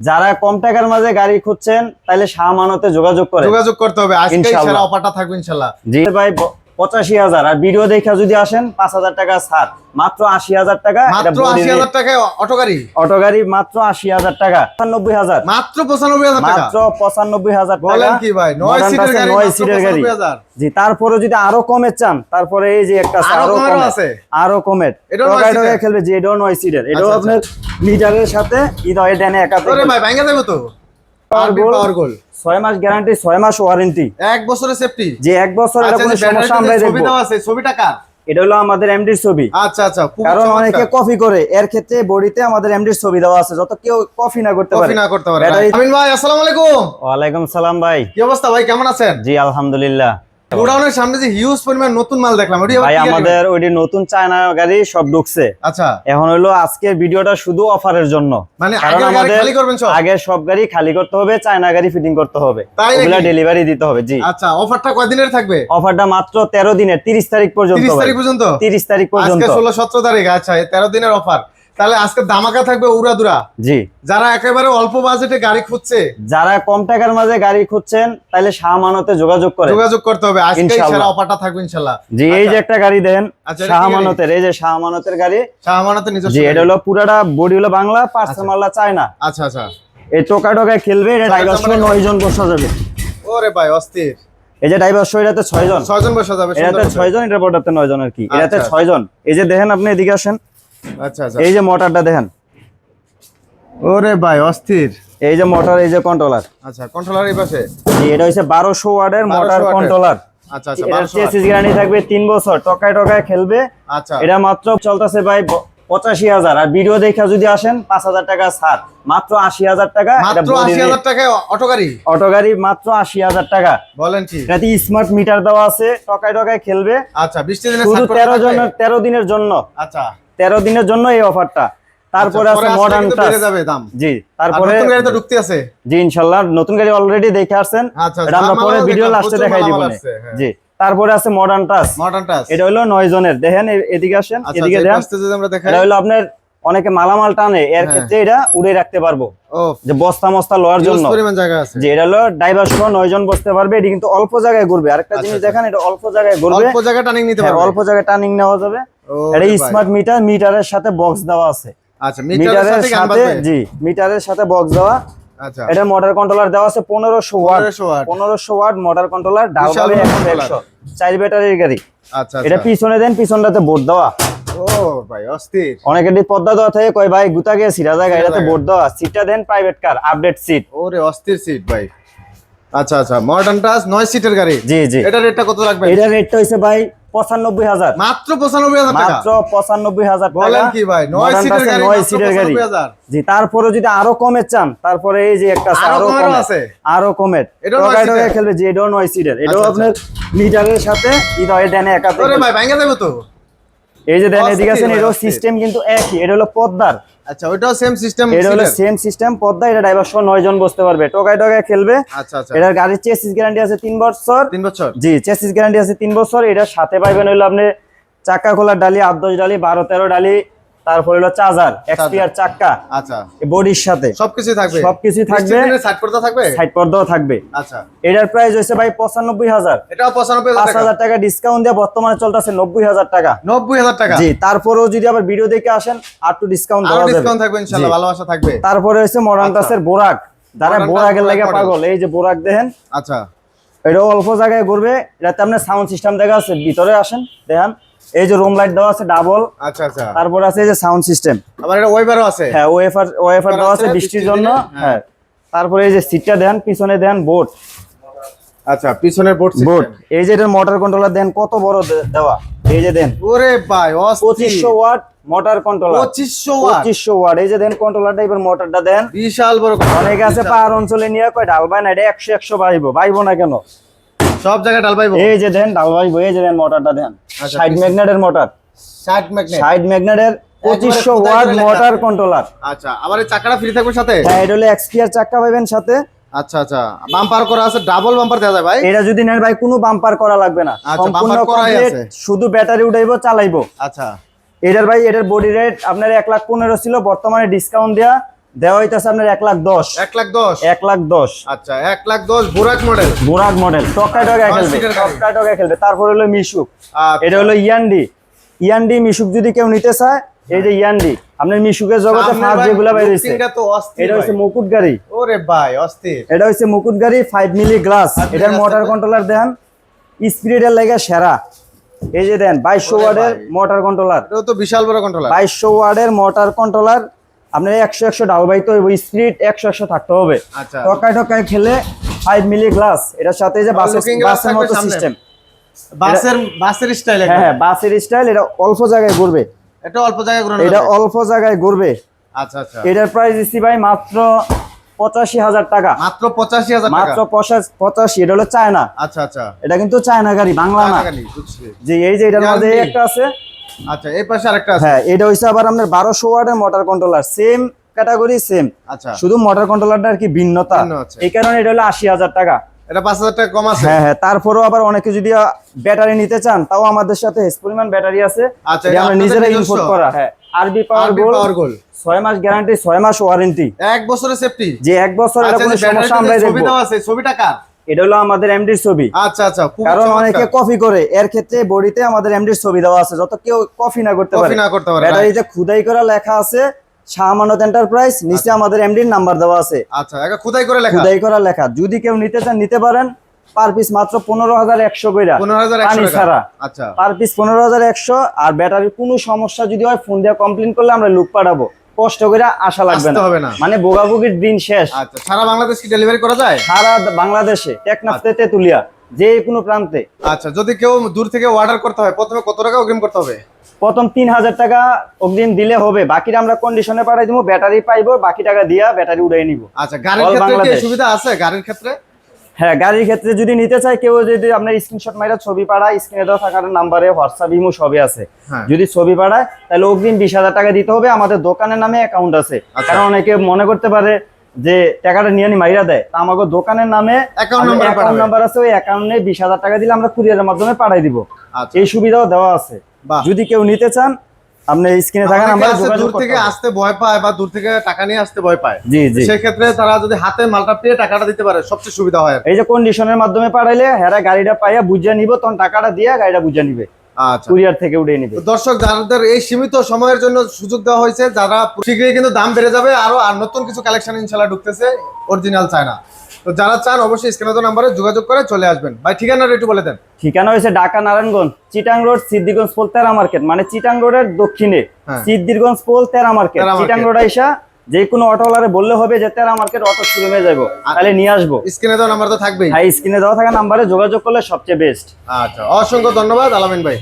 যারা কম টাকার মাঝে গাড়ি খুঁজছেন তাহলে শাহ মানতে যোগাযোগ করে যোগাযোগ করতে হবে। আজকে ইনশাআল্লাহ। অফারটা থাকবে ইনশাআল্লাহ। জি। ভাই পঁচাশি হাজার। আর ভিডিও দেখা যদি আসেন পাঁচ হাজার টাকা ছাড়। মাত্র আশি হাজার টাকা অটো গাড়ি অটো গাড়ি? মাত্র আশি হাজার টাকা। পঁচানব্বই হাজার। মাত্র পঁচানব্বই হাজার মাত্র পঁচানব্বই হাজার টাকা। নয় সিটের গাড়ি নয় মাত্র সিটের গাড়ি। 95,000 জি তারপরে যদি আরও কমে চান তারপরে এই যে একটা আরও আরও কমে। আছে? আরও কমের? খেলবে যে এটাও নয় সিটের এটাও আচ্ছা, আপনার লিটারের সাথে ভাই ভাঙে যাবে তো। পাওয়ার গোল ছয় মাস গ্যারান্টি ছয় মাস ওয়ারেন্টি এক বছরের সেফটি যে এক বছর এটা সমস্যা আমরা ছবি আছে ছবিটা কার? এটা হলো আমাদের এমডির ছবি। আচ্ছা আচ্ছা কারণ অনেকে কপি করে এর ক্ষেত্রে বডিতে আমাদের এমডির ছবি দেওয়া আছে যত কেউ কপি না করতে পারে। কপি না করতে পারে আমিন ভাই আসসালামু আলাইকুম। ওয়ালাইকুম সালাম ভাই। কি অবস্থা ভাই কেমন আছেন? জি আলহামদুলিল্লাহ। গোডাউনের সামনে যে হিউজ পরিমাণ নতুন মাল দেখলাম ভাই আমাদের ওইটি নতুন চায়না গাড়ি সব ঢুকছে। আচ্ছা। এখন হলো আজকের ভিডিওটা শুধু অফারের জন্য। মানে কারণ গাড়ি আমাদের খালি করবেন সব? আগে সব গাড়ি খালি করতে হবে চায়না গাড়ি ফিটিং করতে হবে। ওগুলা ডেলিভারি দিতে হবে জি। আচ্ছা অফারটা কয়দিনের থাকবে? অফারটা মাত্র তেরো দিনের তিরিশ তারিখ পর্যন্ত তিরিশ ভাই। তারিখ পর্যন্ত? তিরিশ তারিখ পর্যন্ত। আজকে ষোলো সতেরো তারিখ আচ্ছা এই তেরো দিনের অফার। তাহলে আজকে দামাকা থাকবে উড়াদুরা। জি। যারা একেবারে অল্প বাজেটে গাড়ি খুঁজছে যারা কম টাকার মাঝে গাড়ি খুঁজছেন তাহলে শাহমানতে যোগাযোগ করে যোগাযোগ করতে হবে। আজকে সেরা অফারটা থাকবে জি এই যে একটা গাড়ি দেন আচ্ছা, এটা শাহমানতের এই যে শাহমানতের গাড়ি। শাহমানাতে নিজস্ব জি এটা হলো পুরাটা বডি হলো বাংলা পার্সেল মাল্লা চায়না। আচ্ছা আচ্ছা। এই টোকা টোকায় খেলবে এটা মানে- নয় জন বসা যাবে। ওরে ভাই অস্থির। এই যে ড্রাইভার সহ এটাতে ছয় জন। বসা যাবে এটাতে ছয় জন এটার পরটাতে নয় জন আর কি। এটাতে আচ্ছা। ছয় জন। এই যে দেখেন আপনি এদিকে আসেন। আচ্ছা আচ্ছা। এই যে মোটরটা দেখেন। ওরে ভাই অস্থির। এই যে মোটর এই যে কন্ট্রোলার আচ্ছা কন্ট্রোলার এই পাশে? এটা হচ্ছে মোটর কন্ট্রোলার আচ্ছা আচ্ছা এটার বারোশো চেসিস গ্যারান্টি থাকবে তিন বছর টকায় টকায় খেলবে। আচ্ছা। এটা মাত্র চলতেছে ভাই পঁচাশি হাজার। আর ভিডিও দেখা যদি আসেন পাঁচ হাজার টাকা ছাড়। মাত্র আশি হাজার টাকা অটো গাড়ি? অটো গাড়ি মাত্র আশি হাজার টাকা। বলেন এটাতে স্মার্ট মিটার দেওয়া আছে টকায় টকায় খেলবে। আচ্ছা বৃষ্টি দিনে তেরো জনের তেরো দিনের জন্য। আচ্ছা। তেরো দিনের জন্য এই অফারটা। তারপরে আচ্ছা, আছে মডার্ন দাম। জি তারপরে নতুন গাড়ি তো ঢুকতে আছে। জি ইনশাল্লাহ নতুন গাড়ি অলরেডি দেখে আসছেন। আচ্ছা, এটা আমরা পরে ভিডিও লাস্টে দেখাই দিব হ্যাঁ। জি তারপরে আছে মডার্ন টাচ মডার্ন টাচ এটা হলো নয় জনের। দেখেন এদিকে আসেন আচ্ছা এদিকে আচ্ছা, দেখেন। এটা হলো আপনার অনেকে মালামাল টানে এর হ্যাঁ। ক্ষেত্রে এটা উড়ে রাখতে পারব। যে বস্তা মস্তা লওয়ার জন্য। যে এটা হলো ড্রাইভার সহ নয় জন বসতে পারবে এটি কিন্তু অল্প জায়গায় ঘুরবে। আরেকটা আচ্ছা, জিনিস আচ্ছা। দেখেন এটা অল্প জায়গায় ঘুরবে। অল্প জায়গা টানিং নিতে হ্যাঁ, পারবে। অল্প জায়গায় টার্নিং নেওয়া যাবে। এটা স্মার্ট মিটার মিটারের সাথে বক্স দেওয়া আছে। আচ্ছা মিটারের সাথে জি মিটারের সাথে বক্স দেওয়া। আচ্ছা। এটা মোটর কন্ট্রোলার দেওয়া আছে পনেরোশো ওয়াট 1500 পনেরোশো ওয়াট মোটর কন্ট্রোলার একশো controller। একশো চার ব্যাটারির গাড়ি। আচ্ছা এটা পিছনে দেন পিছনটাতে বোর্ড দেওয়া। ও ভাই অস্থির। অনেকের পদ্মা দেওয়া থাকে কয় ভাই গুতা গিয়ে সিরা জায়গা সিরা বোর্ড দেওয়া। সিটটা দেন প্রাইভেট কার আপডেট সিট ওরে অস্থির সিট ভাই। আচ্ছা আচ্ছা মডার্ন টাচ নয় সিটের গাড়ি। জি জি। এটা রেটটা কত রাখবেন এটার রেটটা হইছে ভাই পঁচানব্বই হাজার। মাত্র পঁচানব্বই হাজার টাকা? মাত্র পঁচানব্বই হাজার টাকা। বলেন কি ভাই নয় সিটের গাড়ি নয় সিটের গাড়ি। জি তারপরে যদি আরও কমে চান তারপরে এই যে একটা আছে, আরও কমে। আছে? আরও সিটের? খেলবে যে এটাও নয় সিটের এটাও আচ্ছা, আপনার মিটারের সাথে ইদয় ডেনে একাতে ওরে ভাই ভাঙে যাবে তো? এই যে দেখেন এদিকে আছেন এটাও সিস্টেম কিন্তু একই এটা হলো পদ্মার। আচ্ছা ওইটাও সেম সিস্টেম এটা হলো সেম সিস্টেম পদ্মা এটা ড্রাইভার সহ নয় জন বসতে পারবে। টকায় টকায় খেলবে। আচ্ছা আচ্ছা। এটার গাড়ির চেসিস গ্যারান্টি আছে তিন বছর। তিন বছর? জি চেসিস গ্যারান্টি আছে তিন বছর। এটার সাথে পাইবেন হলো আপনি চাকা খোলার ডালি আট দশ ডালি বারো তেরো ডালি তারপর হলো চার্জার এক্সপিআর চাক্কা। আচ্ছা। বডির সাথে। সবকিছু থাকবে? সবকিছুই থাকবে। সাইড করতে থাকবে? সাইড পর্দাও থাকবে। আচ্ছা। এটার প্রাইস হয়েছে ভাই পঁচানব্বই হাজার। এটাও পঁচানব্বই পাঁচ হাজার টাকা ডিসকাউন্ট দিয়ে বর্তমানে চলতেছে নব্বই হাজার টাকা। নব্বই হাজার টাকা? জি তারপরেও যদি আবার ভিডিও দেখে আসেন আর টু ডিসকাউন্ট দেওয়া যাবে। ডিসকাউন্ট থাকবে ইনশাআল্লাহ ভালোবাসা থাকবে। তারপরে হচ্ছে মডার্ন আচ্ছা। বোরাক। যারা বোরাকের লাগে পাগল এই যে বোরাক দেখেন। আচ্ছা। এটাও অল্প জায়গায় ঘুরবে। এটাতে আপনার সাউন্ড সিস্টেম দেখা আছে ভিতরে আসেন দেখেন। এই যে রুম লাইট দেওয়া আছে ডাবল আচ্ছা আচ্ছা। তারপর আছে এই যে সাউন্ড সিস্টেম আবার এটা ওয়েবারও আছে? হ্যাঁ ওয়েফার ওয়েফার দেওয়া আছে বৃষ্টির জন্য। হ্যাঁ। হ্যাঁ। তারপরে এই যে সিটটা দেন পিছনে দেন বোর্ড আচ্ছা পিছনের বোর্ড বোর্ড এই যে এটার মোটর কন্ট্রোলার দেন কত বড় দেওয়া? এই যে দেন। ওরে ভাই পঁচিশশো ওয়াট মোটর কন্ট্রোলার পঁচিশশো ওয়াট? পঁচিশশো ওয়াট। এই যে দেন কন্ট্রোলার টাইপের মোটরটা দেন। বিশাল বড় অনেকে আছে পাহাড় অঞ্চলে নিয়ে কয় ডাল বাই না এটা একশো একশো বাইবো বাইবো না কেন? সব জায়গায় ডাল পাইবো এই যে দেন ডাল বাইবো এই যে দেন মোটরটা দেন। সাইড ম্যাগনেটের মোটর ষাট ম্যাগনেট সাইড ম্যাগনেটের পঁচিশশো ওয়াট মোটর কন্ট্রোলার আচ্ছা আবার চাকাটা ফ্রি থাকবে সাথে? হ্যাঁ এটা হলো এক্সপিআর চাক্কা পাবেন সাথে। আচ্ছা আচ্ছা বাম্পার করা আছে ডাবল বাম্পার দেওয়া যায় ভাই? এটা যদি নেন ভাই কোনো বাম্পার করা লাগবে না। আচ্ছা, সম্পূর্ণ করাই আছে। শুধু ব্যাটারি উঠাইবো চালাইবো। আচ্ছা। এটার ভাই এটার বডি রেট আপনার এক লাখ পনেরো ছিল বর্তমানে ডিসকাউন্ট দেওয়া দেওয়া হইতেছে আপনার এক লাখ দশ। এক লাখ দশ? এক লাখ দশ। আচ্ছা এক লাখ দশ বুরাক মডেল বোরাক মডেল টকায় টকায় খেলবে। টকায় টকায় খেলবে। তারপর হলো মিশুক। আচ্ছা। এটা হলো ইয়ান্ডি। ইয়ান্ডি মিশুক যদি কেউ নিতে চায় এই যে ইয়ান্ডি আপনার মিশুকের জগতে ফার্স্ট যেগুলো বাইরেছে লুকিংটা এটা হচ্ছে মুকুট গাড়ি। ওরে ভাই অস্থির। এটা হচ্ছে মুকুট গাড়ি ফাইভ মিলি গ্লাস এটার মোটর কন্ট্রোলার দেন। স্পিরিটের লেগে সেরা। এই যে দেন বাইশশো ওয়ার্ডের। মোটর কন্ট্রোলার এটা তো বিশাল বড় কন্ট্রোলার বাইশশো ওয়ার্ডের মোটর কন্ট্রোলার আপনার একশো একশো ডাবল বাইতে হবে স্পিরিট একশো একশো থাকতে হবে। আচ্ছা। টকায় টকায় খেলে ফাইভ মিলি গ্লাস এটার সাথে যে বাসের বাসের মতো সিস্টেম বাসের বাসের স্টাইল হ্যাঁ হ্যাঁ বাসের স্টাইল এটা অল্প জায়গায় ঘুরবে। এটা অল্প জায়গায় ঘুরানো এটা। অল্প জায়গায় ঘুরবে। আচ্ছা আচ্ছা। এটার প্রাইস দিচ্ছি ভাই মাত্র পঁচাশি হাজার টাকা। মাত্র পঁচাশি হাজার মাত্র পঁচাশি এটা হলো চায়না। আচ্ছা আচ্ছা। এটা কিন্তু চায়না গাড়ি বাংলা না। যে এই যে এটার মধ্যে একটা আছে আচ্ছা এই পাশে আরেকটা আছে। হ্যাঁ এটা হইছে আবার আপনার বারোশো ওয়ার্ডের motor controller same category same আচ্ছা। শুধু মোটর কন্ট্রোলারটা আর কি ভিন্নতা। এই কারণে এটা হলো আশি হাজার টাকা। এটা পাঁচ হাজার টাকা কম আছে? হ্যাঁ হ্যাঁ তারপরেও আবার অনেকে যদি ব্যাটারি নিতে চান তাও আমাদের সাথে হেস পরিমাণ ব্যাটারি আছে। আচ্ছা, আমরা নিজেরা করা হ্যাঁ। আরবি পাওয়ার গোল পাওয়ার গোল ছয় মাস গ্যারান্টি ছয় মাস ওয়ারেন্টি এক বছরের সেফটি যে এক বছর এটা কোনো সমস্যা আমরাই ছবি দেখব। আছে ছবিটা কার? এটা হলো আমাদের এমডির ছবি। আচ্ছা আচ্ছা কারণ অনেকে কপি করে এর ক্ষেত্রে বডিতে আমাদের এমডির ছবি দেওয়া আছে যত কেউ কপি না করতে পারে। না করতে পারে ব্যাটারিতে খুদাই করা লেখা আছে শাহমানত এন্টারপ্রাইজ নিচে আমাদের এমডির নাম্বার দেওয়া আছে। আচ্ছা এটা খোদাই করে লেখা। খুদাই করা লেখা। যদি কেউ নিতে চান নিতে পারেন পার পিস মাত্র পনেরো হাজার একশো কইরা। পানি ছাড়া। টাকা আচ্ছা। পার পিস পনেরো হাজার একশো আর ব্যাটারির কোনো সমস্যা যদি হয় ফোন দিয়ে কমপ্লেন করলে আমরা লুক পাঠাবো। কষ্ট করে আসা লাগবে না। মানে বোগাবুগির দিন শেষ। আচ্ছা সারা বাংলাদেশ কি ডেলিভারি করা যায়? সারা বাংলাদেশে টেকনাফতে তেতুলিয়া যে কোনো প্রান্তে। আচ্ছা যদি কেউ দূর থেকে অর্ডার করতে হয় প্রথমে কত টাকা অগ্রিম করতে হবে? প্রথম তিন হাজার টাকা অগ্রিম দিলে হবে। বাকিটা আমরা কন্ডিশনে পাঠাই দিব ব্যাটারি পাইবো বাকি টাকা দিয়া ব্যাটারি উড়াই নিব। আচ্ছা গাড়ির ক্ষেত্রে কি সুবিধা আছে? গাড়ির ক্ষেত্রে? হ্যাঁ গাড়ির ক্ষেত্রে যদি নিতে চাই কেউ যদি আপনার স্ক্রিনশট মাইরা ছবি পাঠায় স্ক্রিনে দেওয়া থাকার নাম্বারে হোয়াটসঅ্যাপ ইমো সবই আছে। হ্যাঁ। যদি ছবি পাঠায় তাহলে অগ্রিম বিশ হাজার টাকা দিতে হবে। আমাদের দোকানের নামে অ্যাকাউন্ট আছে। আচ্ছা। কারণ অনেকে মনে করতে পারে যে টাকাটা নিয়ে নি মাইরা দেয়। তা আমাকে দোকানের নামে অ্যাকাউন্ট নাম্বার আছে ওই অ্যাকাউন্টে বিশ হাজার টাকা দিলে আমরা কুরিয়ারের মাধ্যমে পাঠাই দিব। আচ্ছা। এই সুবিধাও দেওয়া আছে। যদি কেউ নিতে চান আপনি স্ক্রিনে থাকা নাম্বারে যোগাযোগ দূর থেকে আসতে ভয় পায় বা দূর থেকে টাকা নিয়ে আসতে ভয় পায়। জি জি। সেক্ষেত্রে তারা যদি হাতে মালটা পেয়ে টাকাটা দিতে পারে সবচেয়ে সুবিধা হয় এই যে কন্ডিশনের মাধ্যমে পাঠাইলে হ্যাঁ গাড়িটা পাইয়া বুঝিয়ে নিব তখন টাকাটা দিয়ে গাড়িটা বুঝিয়ে নিবে। আচ্ছা। কুরিয়ার থেকে নিবে। দর্শক যাদের এই সীমিত সময়ের জন্য সুযোগ দেওয়া হয়েছে যারা শীঘ্রই কিন্তু দাম বেড়ে যাবে আরও আর নতুন কিছু কালেকশন ইনশাল্লাহ ঢুকতেছে অরিজিনাল চায়না। তো যারা চান অবশ্যই স্ক্রিনে নাম্বারে যোগাযোগ করে চলে আসবেন। ভাই ঠিকানাটা একটু বলে দেন। ঠিকানা হয়েছে ঢাকা নারায়ণগঞ্জ চিটাং রোড সিদ্দিগঞ্জ পোল তেরা মার্কেট। মানে চিটাং রোডের দক্ষিণে হ্যাঁ। সিদ্দিরগঞ্জ পোল তেরা মার্কেট। চিটাং রোড আইসা যে কোনো অটোওয়ালারে বললে হবে যে তেরা মার্কেট অটো শোরুমে যাব তাহলে নিয়ে আসব। স্ক্রিনে দেওয়া নাম্বার তো থাকবেই। হাই স্ক্রিনে দেওয়া থাকা নাম্বারে যোগাযোগ করলে সবচেয়ে বেস্ট আচ্ছা অসংখ্য ধন্যবাদ আলামিন ভাই।